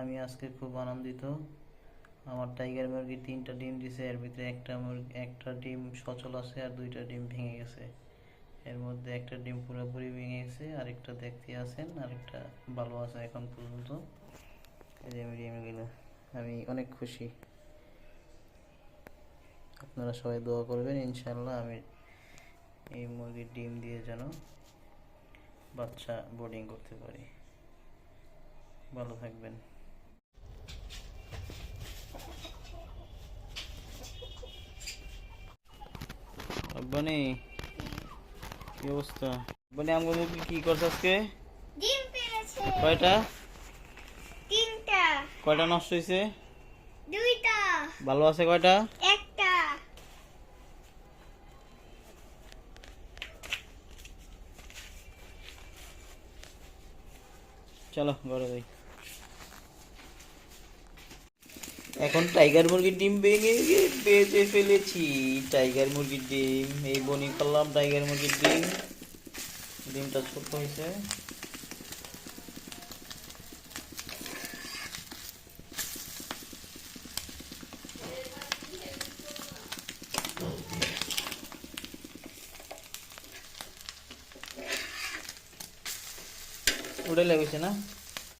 আমি আজকে খুব আনন্দিত। আমার টাইগার মুরগি তিনটা ডিম দিছে, এর ভিতরে একটা মুরগি, একটা ডিম সচল আছে আর দুইটা ডিম ভেঙে গেছে। এর মধ্যে একটা ডিম পুরোপুরি ভেঙে গেছে, আরেকটা দেখতে আছেন, আরেকটা ভালো আছে এখন পর্যন্ত। এই যে আমি অনেক খুশি। আপনারা সবাই দোয়া করবেন ইনশাল্লাহ আমি এই মুরগির ডিম দিয়ে যেন বাচ্চা বোর্ডিং করতে পারি। ভালো থাকবেন। আব্বানি কি অবস্থা? আব্বানি আমগো মুরগি কি করছে আজকে? ডিম পেরেছে। কয়টা? তিনটা। কয়টা নষ্ট হয়েছে দুইটা। ভালো আছে কয়টা? একটা। চলো ঘরে যাই। এখন টাইগার মুরগির ডিম ভেঙে বেঁচে ফেলেছি। টাইগার মুরগির ডিম, এই বনি করলাম টাইগার মুরগির ডিম। ডিমটা ছোট হয়েছে। উড়ে লেগেছে না?